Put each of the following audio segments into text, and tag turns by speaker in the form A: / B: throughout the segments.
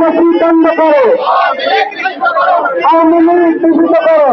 A: গরিমসি বন্ধ করো। আওয়ামী লীগ নিষিদ্ধ করো।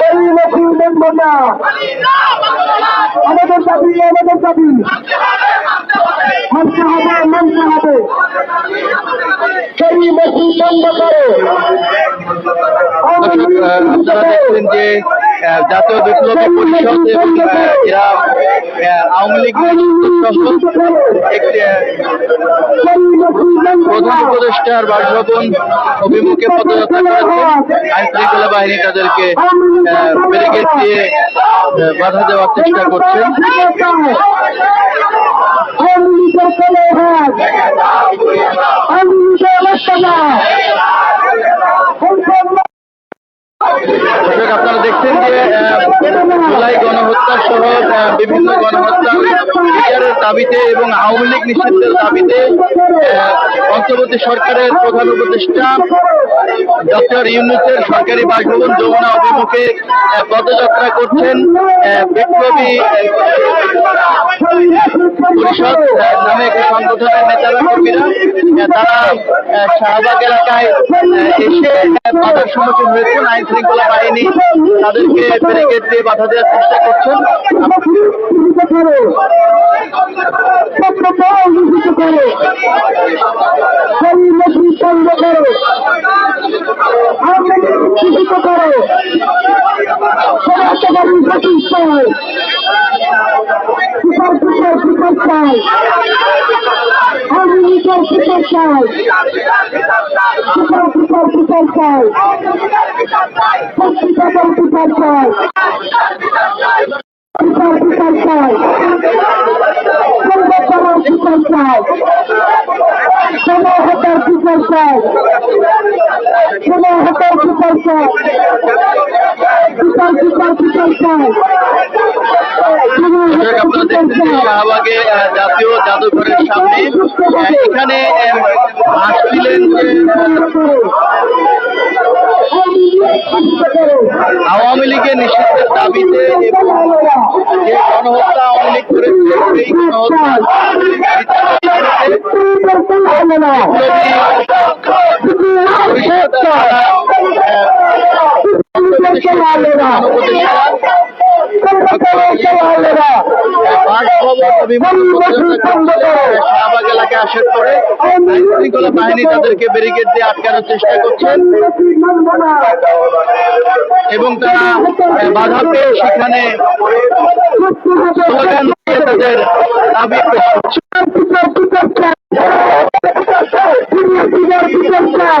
A: গরিমসি বন্ধ না আমাদের দাবি আমাদের দাবি। মানতে হবে মানতে হবে। গরিমসি বন্ধ করো। আওয়ামী লীগ করো।
B: জাতীয় বিপ্লবী পরিষদ এবং এরা আওয়ামী লীগ প্রধান উপদেষ্টার বাসভবন অভিমুখে পদযাত্রা করেছেন। আইন শৃঙ্খলা বাহিনী তাদেরকে ব্যারিকেড দিয়ে বাধা দেওয়ার চেষ্টা করছেন। দর্শক, আপনারা দেখছেন যে জুলাই গণহত্যা সহ বিভিন্ন গণহত্যা বিচারের দাবিতে এবং আওয়ামী লীগ নিষিদ্ধের দাবিতে অন্তর্বর্তী সরকারের প্রধান উপদেষ্টা ডক্টর ইউনুসের সরকারি বাসভবন যমুনা অভিমুখে পদযাত্রা করছেন বিপ্লবী পরিষদ নামে একটি সংগঠনের নেতারা, কর্মীরা তারা শাহবাগ এলাকায় এসে বাধার সম্মুখীন হয়েছেন। আইন শৃঙ্খলা বাহিনী তাদেরকে ব্যারিকেড দিয়ে বাধা দেওয়ার চেষ্টা করছেন। দর্শক আপনারা দেখছেন যে শাহবাগে আহ, জাতীয় জাদুঘরের সামনে এখানে আসছিলেন আওয়ামী লীগের নিষিদ্ধের দাবিতে এবং যে গণহত্যা আওয়ামী লীগ করেছে সেই গণহত্যা শাহবাগ এবং তারা বাধা পেয়ে সেখানে স্লোগান দিয়ে তাদের দাবি পেশ করছে
A: নিজের বিচার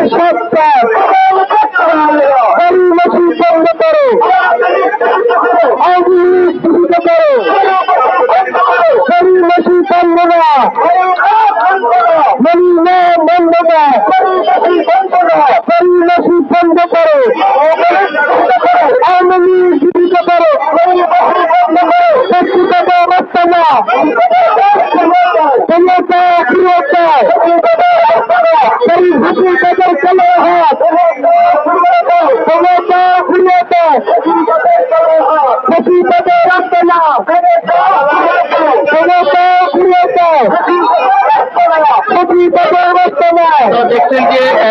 A: বিচার করো মেশিন বন্ধ করো। আওয়ামী লীগ নিষিদ্ধ করো করো চলাবে না চলাবে না বন্ধ বন্ধ না মন্না বন্ধ বন্ধ করো। আওয়ামী লীগ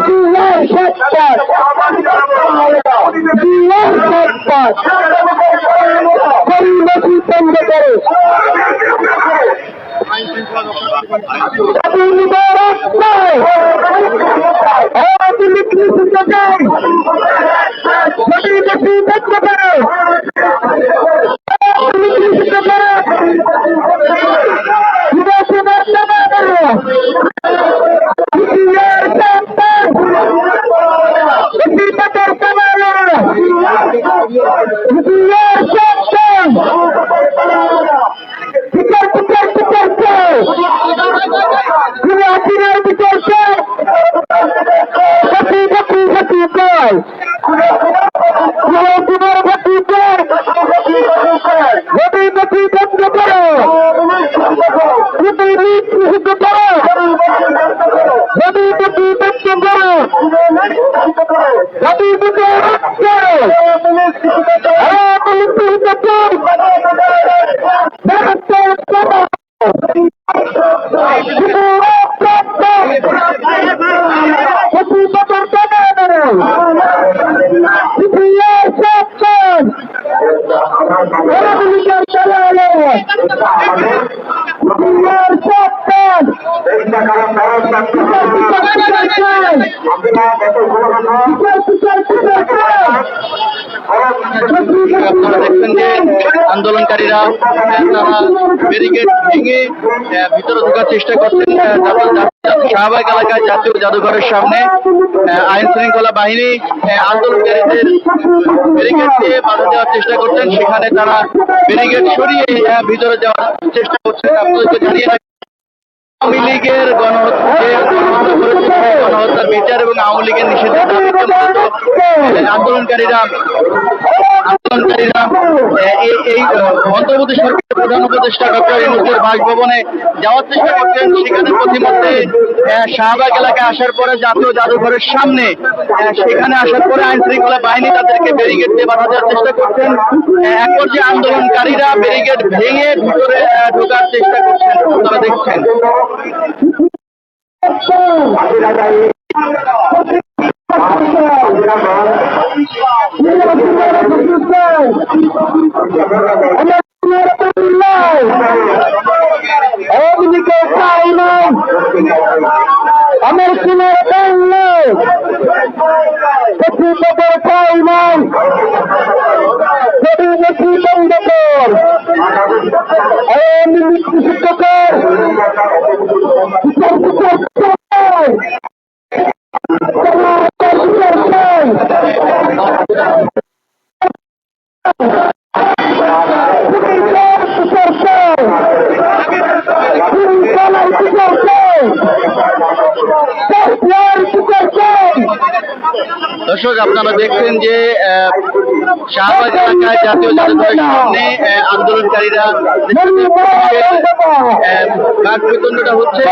B: জিয়ার সম্পদ জিয়ার
A: সম্পদ পরিণতি বন্ধ করে আপনি রাস্তায় আপনি লিখতে চাই
B: আপনারা দেখছেন যে আন্দোলনকারীরা তারা ব্যারিকেড ভেঙে ভিতরে ঢোকার চেষ্টা করছেন শাহবাগ এলাকায় জাতীয় জাদুঘরের সামনে আইন শৃঙ্খলা বাহিনী আন্দোলনকারীদের ব্যারিকেড দিয়ে বাধা দেওয়ার চেষ্টা করছেন। সেখানে তারা ব্যারিকেড সরিয়ে ভিতরে যাওয়ার চেষ্টা করছেন। আপনাদেরকে জানিয়ে আওয়ামী লীগের গণহত্যার বিচার এবং আওয়ামী লীগের দাবিতে আন্দোলনকারীরা আন্দোলনকারীরা এই সরকারের প্রধান উপদেষ্টা ডক্টর বাসভবনে যাওয়ার চেষ্টা করছেন সেখানে প্রতিমধ্যে শাহবাগ এলাকায় আসার পরে জাতীয় জাদুঘরের সামনে সেখানে আসার পরে আইন শৃঙ্খলা বাহিনী তাদেরকে ব্যারিকেড দিয়ে বাধা দেওয়ার চেষ্টা করছেন আন্দোলনকারীরা ব্যারিকেড ভেঙে ভিতরে ঢোকার চেষ্টা করছেন আপনারা দেখছেন
A: আমার পাই নাই সত্যি পাই নাই যদি নাকি বন্ধ কর আওয়ামী লীগ
B: juega আপনারা দেখছেন যে আহ, শাহবাগ এলাকায় জাতীয় জাদুঘরের সামনে আন্দোলনকারীরা কাঠবিতণ্ডটা হচ্ছে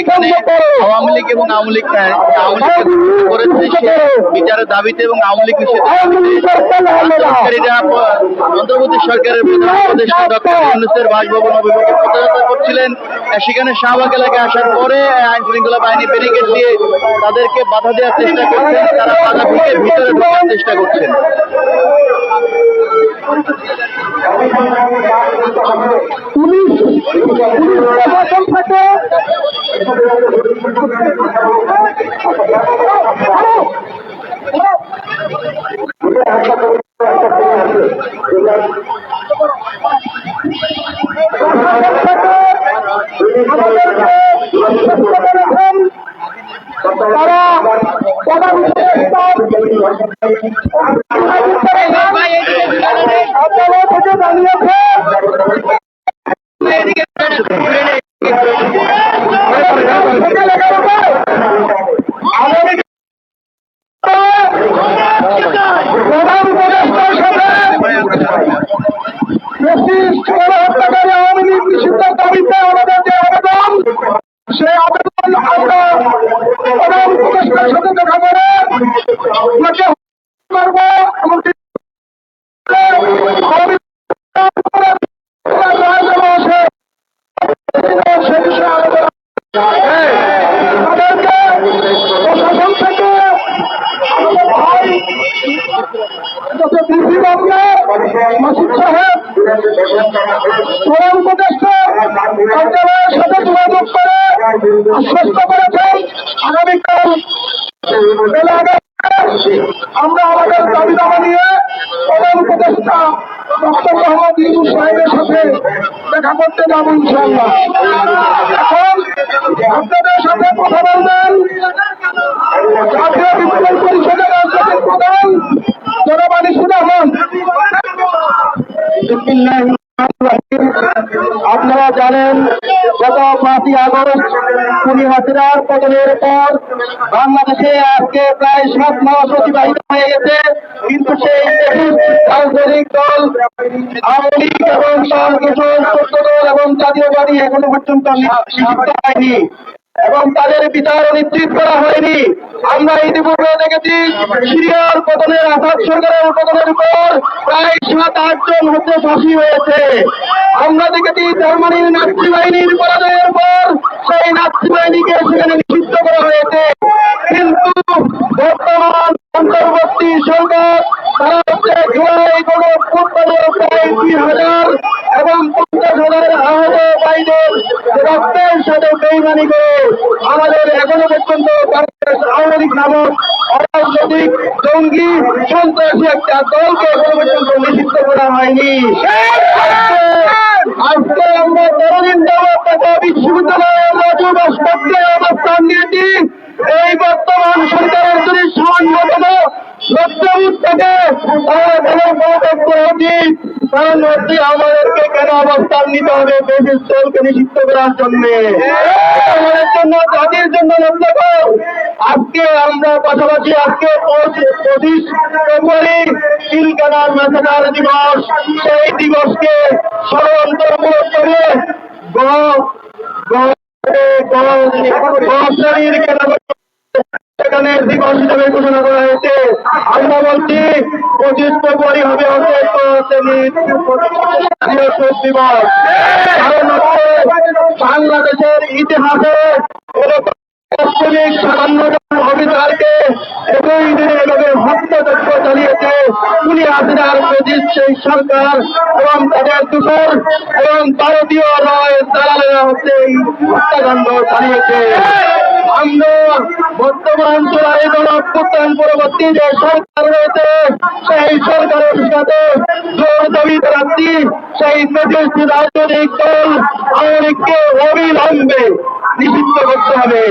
B: এখানে আওয়ামী লীগ এবং আওয়ামী লীগ আওয়ামী লীগ করেছে সে বিচারের দাবিতে এবং আওয়ামী লীগ দাবিতে আন্দোলনকারীরা অন্তর্বর্তী সরকারের প্রধান উপদেষ্টা ডক্টর ইউনুসের বাসভবন অভিমুখে পদযাত্রা করছিলেন। সেখানে শাহবাগ এলাকায় আসার পরে আইন শৃঙ্খলা বাহিনী ব্যারিকেড দিয়ে তাদেরকে বাধা দেওয়ার চেষ্টা করছেন। তারা বাধা ভেঙে ভিতরে ঢোকার চেষ্টা করছেন।
A: পুলিশ আমাদেরকে সুস্থ করেছেন তারা আদালত থেকে জানিয়েছে প্রধান উপদেষ্টার সাথে ফ্যাসিস্ট গণহত্যাকারী আওয়ামী লীগ নিষিদ্ধের দাবিতে আমাদের যে আবেদন সেই আবেদন আমরা প্রধান উপদেষ্টার সাথে দেখা করে আপনাকে করব এমনকি আওয়ামী লীগ কৃষি মামলা আমরা আমাদের দাবি দাবা নিয়ে প্রধান সাথে দেখা করতে যাব ইনশাল্লাহ এখন আপনাদের সাথে কথা বলবেন জাতীয় বিপ্লব পরিষদের রাজনৈতিক প্রধান জনাব আনিসুর রহমান আপনারা জানেন, গত পাঁচই আগস্ট কুড়ি হাসিনার পতনের পর বাংলাদেশে আজকে প্রায় সাত মাস অতিবাহিত হয়ে গেছে। কিন্তু সেই রাজনৈতিক দল, আওয়ামী লীগ এবং কিছু দল এবং জাতীয়বাদী এখনও পর্যন্ত হয়নি। এবং তাদের বিচার নিশ্চিত করা হয়নি। আমরা ইতিপূর্বে দেখেছি সিরিয়ার পতনের আসাদ সরকারের পতনের উপর প্রায় সাত, আট জন হচ্ছে ফাঁসি হয়েছে। আমরা দেখেছি জার্মানির নাৎসি বাহিনীর পরাজয়ের পর সেই নাৎসি বাহিনীকে সেখানে নিষিদ্ধ করা হয়েছে। কিন্তু বর্তমান অন্তর্বর্তী সরকার, তারা হচ্ছে জুলাই কোন প্রায় দুই হাজার এবং পঞ্চাশ হাজার আহত বাইদের রক্তের সাথে বেইমানি করে আমাদের এখনও পর্যন্ত আওয়ামী লীগ নামক অরাজনৈতিক জঙ্গি সন্ত্রাসী একটা দলকে এখনও পর্যন্ত নিষিদ্ধ করা হয়নি। আজকে- আমরা তেরোদিন যাবৎ ঢাকা বিশ্ববিদ্যালয়ের রাজু ভাস্কর্যে অবস্থান নিয়েছি এই বর্তমান সরকারের যদি সামান্যতম লজ্জাবোধ থাকে তাহলে তাদের পদত্যাগ করা উচিত কারণ হচ্ছে আমাদেরকে কেন নিতে হবে দলকে নিষিদ্ধ করার জন্য আমাদের জন্য জাতির জন্য আজকে আমরা পাশাপাশি আজকে পঁচিশ ফেব্রুয়ারি তিলকানার মেসেজার দিবস সেই দিবসকে স্মরণপূর্বক করে গ- গ- শ্রেণির সেখানে দিবস হিসেবে ঘোষণা করা হয়েছে। আমরা পঁচিশ ফেব্রুয়ারি হবে দিবস। কারণ হচ্ছে, বাংলাদেশের ইতিহাসে সাতান্ন একই দিনে এভাবে চালিয়েছে পঁচিশ সেই সরকার এবং তাদের দূষণ এবং ভারতীয় রয় হচ্ছে এই হত্যাকাণ্ড চালিয়েছে। বর্তমান গণ পরবর্তী যে সরকার রয়েছে, সেই সরকারের সাথে জোর দাবি করাচ্ছি সেই প্রতিষ্ঠিত রাজনৈতিক দল লীগকে অবিলম্বে নিষিদ্ধ করতে হবে।